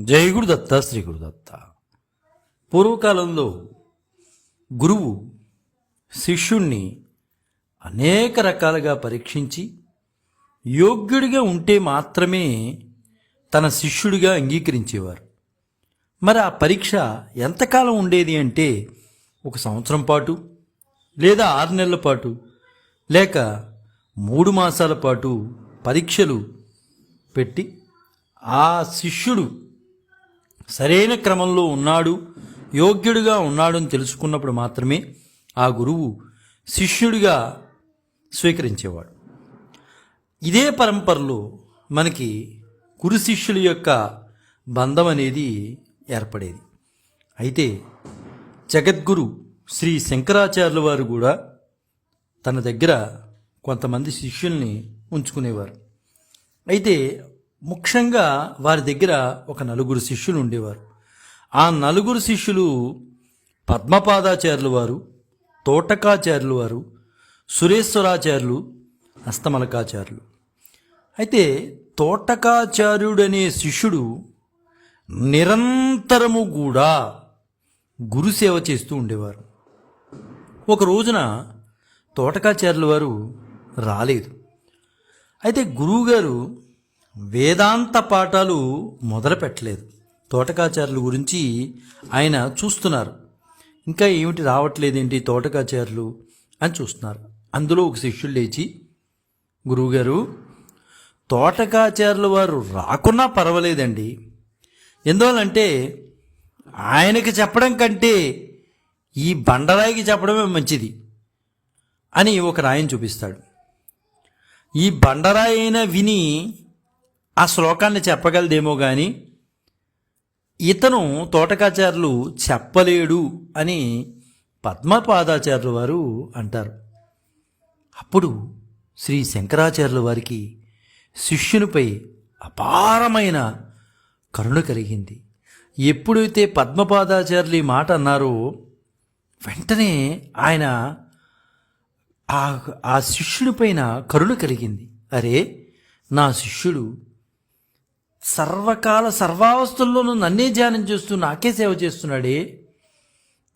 జై గురుదత్త శ్రీ గురుదత్త పూర్వకాలంలో గురువు శిష్యుణ్ణి అనేక రకాలుగా పరీక్షించి యోగ్యుడిగా ఉంటే మాత్రమే తన శిష్యుడిగా అంగీకరించేవారు. మరి ఆ పరీక్ష ఎంతకాలం ఉండేది అంటే ఒక సంవత్సరం పాటు లేదా ఆరు నెలల పాటు లేక మూడు మాసాల పాటు పరీక్షలు పెట్టి ఆ శిష్యుడు సరైన క్రమంలో ఉన్నాడు యోగ్యుడిగా ఉన్నాడు అని తెలుసుకున్నప్పుడు మాత్రమే ఆ గురువు శిష్యుడిగా స్వీకరించేవాడు. ఇదే పరంపరలో మనకి గురు శిష్యుల యొక్క బంధం అనేది ఏర్పడేది. అయితే జగద్గురు శ్రీ శంకరాచార్యుల వారు కూడా తన దగ్గర కొంతమంది శిష్యుల్ని ఉంచుకునేవారు. అయితే ముఖ్యంగా వారి దగ్గర ఒక నలుగురు శిష్యులు ఉండేవారు. ఆ నలుగురు శిష్యులు పద్మపాదాచార్యులు వారు తోటకాచార్యులు వారు సురేశ్వరాచార్యులు హస్తమలకాచార్యులు అయితే తోటకాచార్యుడనే శిష్యుడు నిరంతరము కూడా గురుసేవ చేస్తూ ఉండేవారు. ఒక రోజున తోటకాచార్యుల వారు రాలేదు. అయితే గురువుగారు వేదాంత పాఠాలు మొదలుపెట్టలేదు. తోటకాచార్యుల గురించి ఆయన చూస్తున్నారు. ఇంకా ఏమిటి రావట్లేదేంటి తోటకాచార్యులు అని చూస్తున్నారు. అందులో ఒక శిష్యుడు లేచి గురువుగారు తోటకాచార్యుల వారు రాకున్నా పర్వాలేదండి. ఎందువల్లంటే ఆయనకి చెప్పడం కంటే ఈ బండరాయికి చెప్పడమే మంచిది అని ఒక రాయిని చూపిస్తాడు. ఈ బండరాయి అయినా విని ఆ శ్లోకాన్ని చెప్పగలదేమో కానీ ఇతను తోటకాచార్యులు చెప్పలేడు అని పద్మపాదాచార్యుల వారు అంటారు. అప్పుడు శ్రీ శంకరాచార్యుల వారికి శిష్యునిపై అపారమైన కరుణ కలిగింది. ఎప్పుడైతే పద్మపాదాచార్యులు ఈ మాట అన్నారో వెంటనే ఆయన ఆ శిష్యుని పైన కరుణ కలిగింది. అరే నా శిష్యుడు సర్వకాల సర్వావస్థల్లోనూ నన్నే ధ్యానం చేస్తూ నాకే సేవ చేస్తున్నాడే?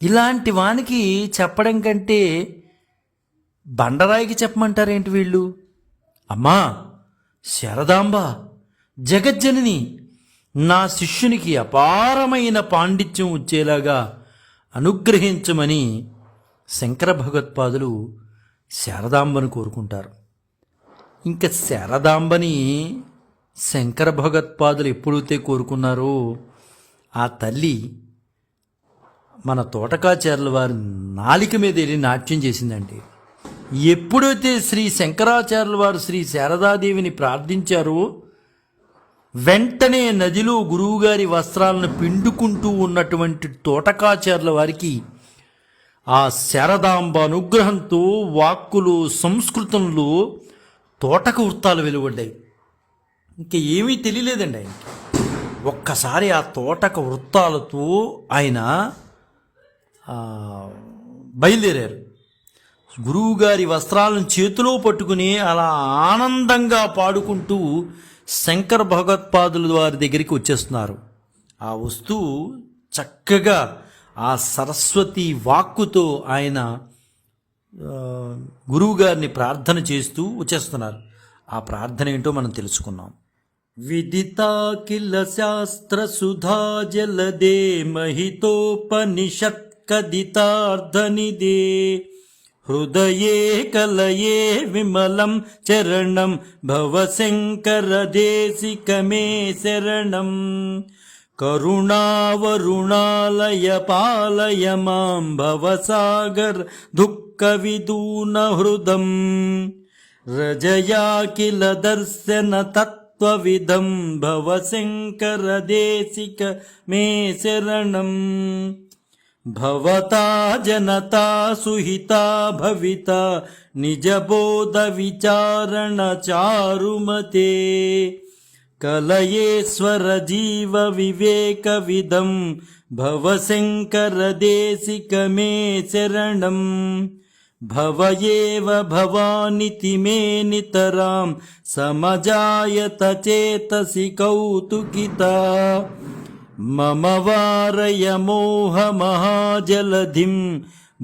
ఇలాంటి వానికి చెప్పడం కంటే బండరాయికి చెప్పమంటారేంటి వీళ్ళు? అమ్మా శరదాంబ జగజ్జనని నా శిష్యునికి అపారమైన పాండిత్యం వచ్చేలాగా అనుగ్రహించమని శంకర భగవత్పాదులు శారదాంబను కోరుకుంటారు. ఇంకా శారదాంబని శంకర భగత్పాదులు ఎప్పుడైతే కోరుకున్నారో ఆ తల్లి మన తోటకాచార్యుల వారి నాలిక మీద వెళ్ళి నాట్యం చేసిందండి. ఎప్పుడైతే శ్రీ శంకరాచార్యుల వారు శ్రీ శారదాదేవిని ప్రార్థించారో వెంటనే నదిలో గురువుగారి వస్త్రాలను పిండుకుంటూ ఉన్నటువంటి తోటకాచార్యుల వారికి ఆ శారదాంబ అనుగ్రహంతో వాక్కులు సంస్కృతంలో తోటక వృత్తాలు వెలువడ్డాయి. ఇంక ఏమీ తెలియలేదండి ఆయనకి ఒక్కసారి ఆ తోటక వృత్తాలతో ఆయన బయలుదేరారు. గురువుగారి వస్త్రాలను చేతిలో పట్టుకుని అలా ఆనందంగా పాడుకుంటూ శంకర భగవత్పాదుల వారి దగ్గరికి వచ్చేస్తున్నారు. ఆ వస్తువు చక్కగా ఆ సరస్వతి వాక్కుతో ఆయన గురువుగారిని ప్రార్థన చేస్తూ వచ్చేస్తున్నారు. ఆ ప్రార్థన ఏంటో మనం తెలుసుకున్నాం विदिता किल शास्त्रसुधा जलदे महितोपनिषत्कदितार्धनिदे हृदये कलये विमलं चरणं भवशङ्करदेशिकमे शरणम् करुणावरुणालय पालय मां भवसागर दुःखविदूनहृदम्। रजया किल दर्शन तत् రజయా కిల దర్శన తత్వవిదం భవశంకరదేశిక మే శరణం. భవతా జనతా సుహితా భవిత నిజబోధ విచారణ చారుమతే. కలయేశ్వర జీవ భవయేవ భవానితి మే నితరాం సమజాయత చేతసి కౌతుకిత మమ వారయ మోహ మోహమహాజలధిం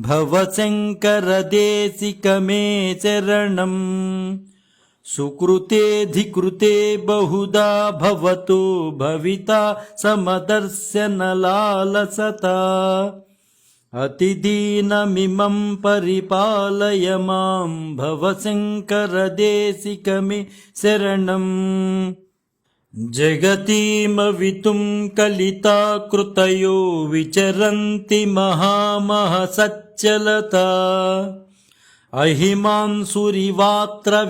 భవశంకరదేశిక మే శరణం సుకృతేధికృతే బహుదా భవతో భవితా సమదర్శనలాలసత अतिदीनमिमं परिपालय मां भवशङ्करदेशिकमि शरणम् जगतीमवितुं कलिता कृतयो विचरन्ति महामहसच्चलता। सच्चलता अहि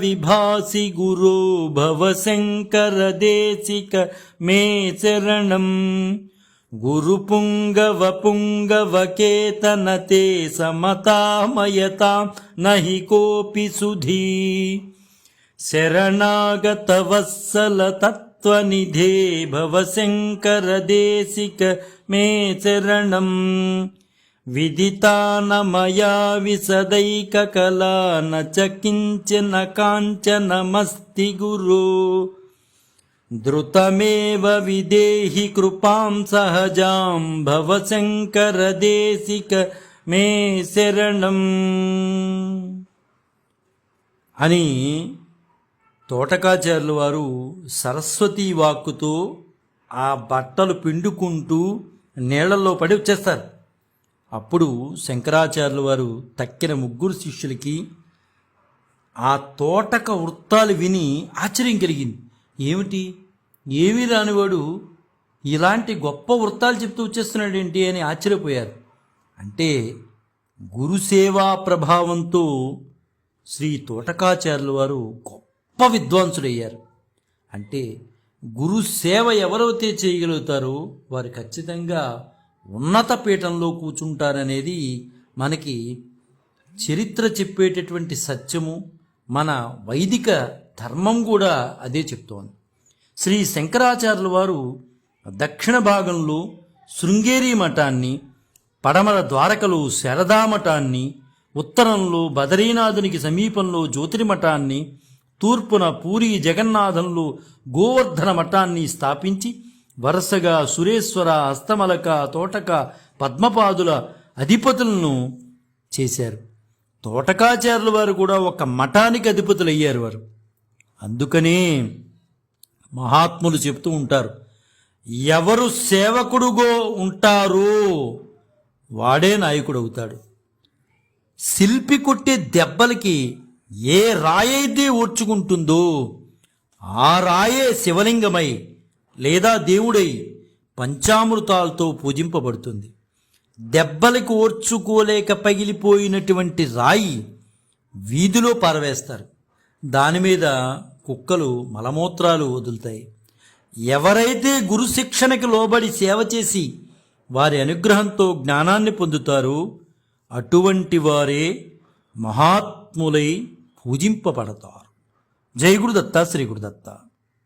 विभासि गुरो भवशङ्करदेशिक मे शरणम्। మే శరణం గురుపుంగవ పుంగవకేతనతే సమతామయతాం నహి కోపి సుధీ శరణాగతవత్సల తత్వనిధే భవశంకరదేశిక మే శరణం విదితానమయా విశదైకకలా న చ కించన కాంచనమస్తి గురు విదేహి కృపాం సహజాం భవశంకరదేశిక మే శరణం. అని తోటకాచార్యుల వారు సరస్వతి వాక్కుతో ఆ బట్టలు పిండుకుంటూ నీళ్ళలో పడి వచ్చేస్తారు. అప్పుడు శంకరాచార్యుల వారు తక్కిన ముగ్గురు శిష్యులకి ఆ తోటక వృత్తాలు విని ఆశ్చర్యం కలిగింది. ఏమిటి? ఏమీ రానివాడు ఇలాంటి గొప్ప వృత్తాలు చెప్తూ వచ్చేస్తున్నాడు ఏంటి అని ఆశ్చర్యపోయారు. అంటే గురుసేవా ప్రభావంతో శ్రీ తోటకాచార్యుల వారు గొప్ప విద్వాంసుడయ్యారు. అంటే గురు సేవ ఎవరైతే చేయగలుగుతారో వారు ఖచ్చితంగా ఉన్నత పీఠంలో కూర్చుంటారనేది మనకి చరిత్ర చెప్పేటటువంటి సత్యము మన వైదిక ధర్మం కూడా అదే చెప్తోంది. శ్రీ శంకరాచార్యుల వారు దక్షిణ భాగంలో శృంగేరి మఠాన్ని పడమర ద్వారకలో శారదా మఠాన్ని ఉత్తరంలో బదరీనాథునికి సమీపంలో జ్యోతిర్మఠాన్ని తూర్పున పూరి జగన్నాథంలో గోవర్ధన మఠాన్ని స్థాపించి వరుసగా సురేశ్వర హస్తమలక తోటక పద్మపాదుల అధిపతులను చేశారు. తోటకాచార్యుల వారు కూడా ఒక మఠానికి అధిపతులయ్యారు వారు. అందుకనే మహాత్ములు చెప్తూ ఉంటారు ఎవరు సేవకుడుగో ఉంటారు వాడే నాయకుడు అవుతాడు శిల్పి కొట్టే దెబ్బలకి ఏ రాయైతే ఓడ్చుకుంటుందో ఆ రాయే శివలింగమై లేదా దేవుడై పంచామృతాలతో పూజింపబడుతుంది. దెబ్బలకు ఓర్చుకోలేక పగిలిపోయినటువంటి రాయి వీధిలో పారవేస్తారు. దాని మీద కుక్కలు మలమూత్రాలు వదులుతాయి. ఎవరైతే గురుశిక్షణకి లోబడి సేవ చేసి వారి అనుగ్రహంతో జ్ఞానాన్ని పొందుతారో అటువంటి వారే మహాత్ములై పూజింపబడతారు. జై గురుదత్త శ్రీ గురుదత్త.